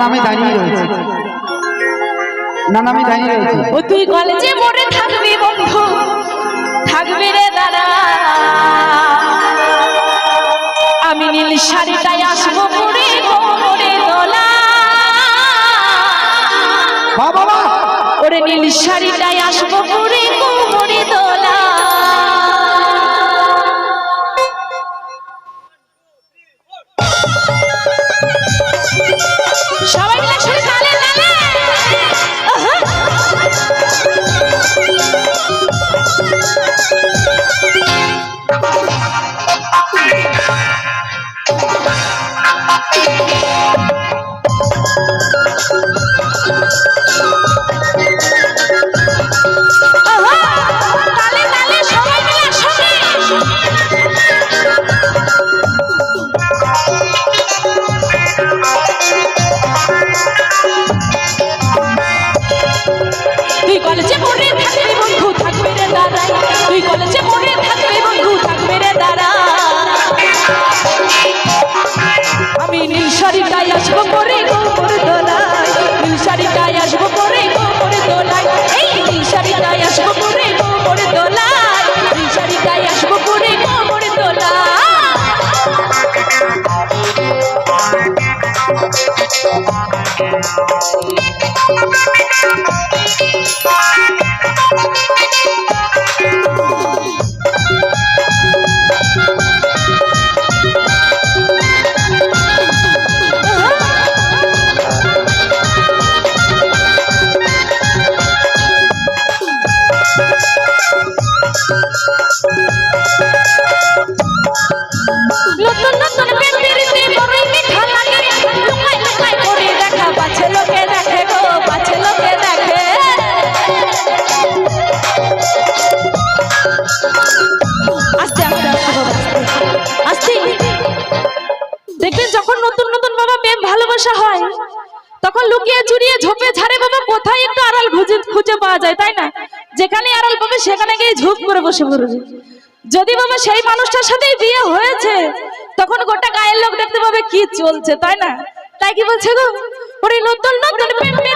না আমি দাঁড়িয়ে রয়েছি। না আমি দাঁড়িয়ে রয়েছি। ও তুই কলেজে মরে থাকবি বন্ধু থাকবি রে দাদা। আমি নীল শাড়িটাই আসব পরে কোমরে দোলা। বাবা ওরে নীল শাড়িটাই আসব পরে কোমরে দোলা। Thank you. নতুন নতুন পেন্টিরিতে আস্তে আস্তে আস্তে দেখবেন যখন নতুন নতুন বাবা প্রেম, ভালোবাসা হয়, তখন লুকিয়ে চুরিয়ে ঝোপে ঝাড়ে বাবা কোথায় একটু আড়াল খুঁজে খুঁজে পাওয়া যায়, তাই না? যেখানে আড়াল পাবে সেখানে গিয়ে ঝোপ করে বসে পড়বে। যদি বাবা সেই মানুষটার সাথেই বিয়ে হয়েছে, তখন গোটা গায়ের লোক দেখতে পাবে কি চলছে, তাই না? তাই কি বলছে গো? ওরে নতুন নতুন প্রেমেরিতে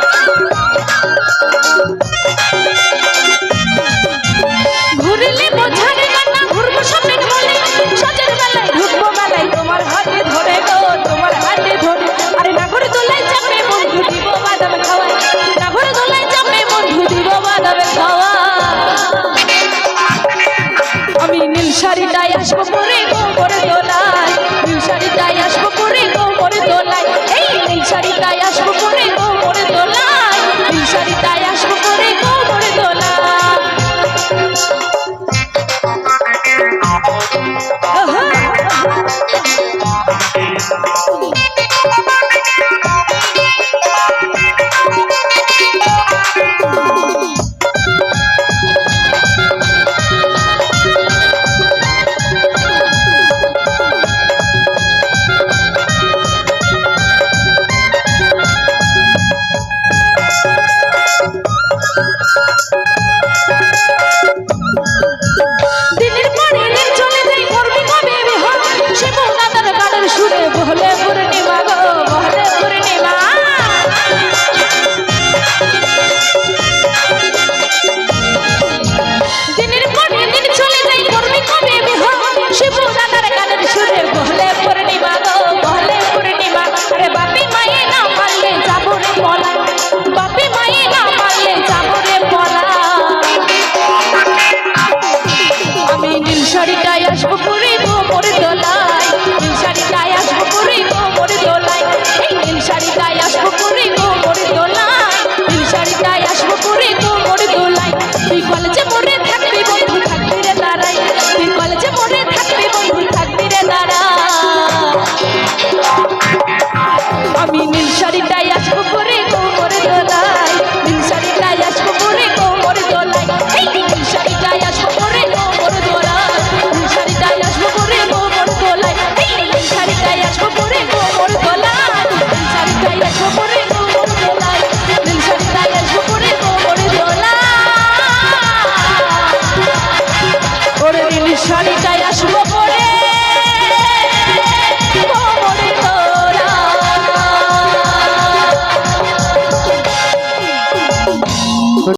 Thank you.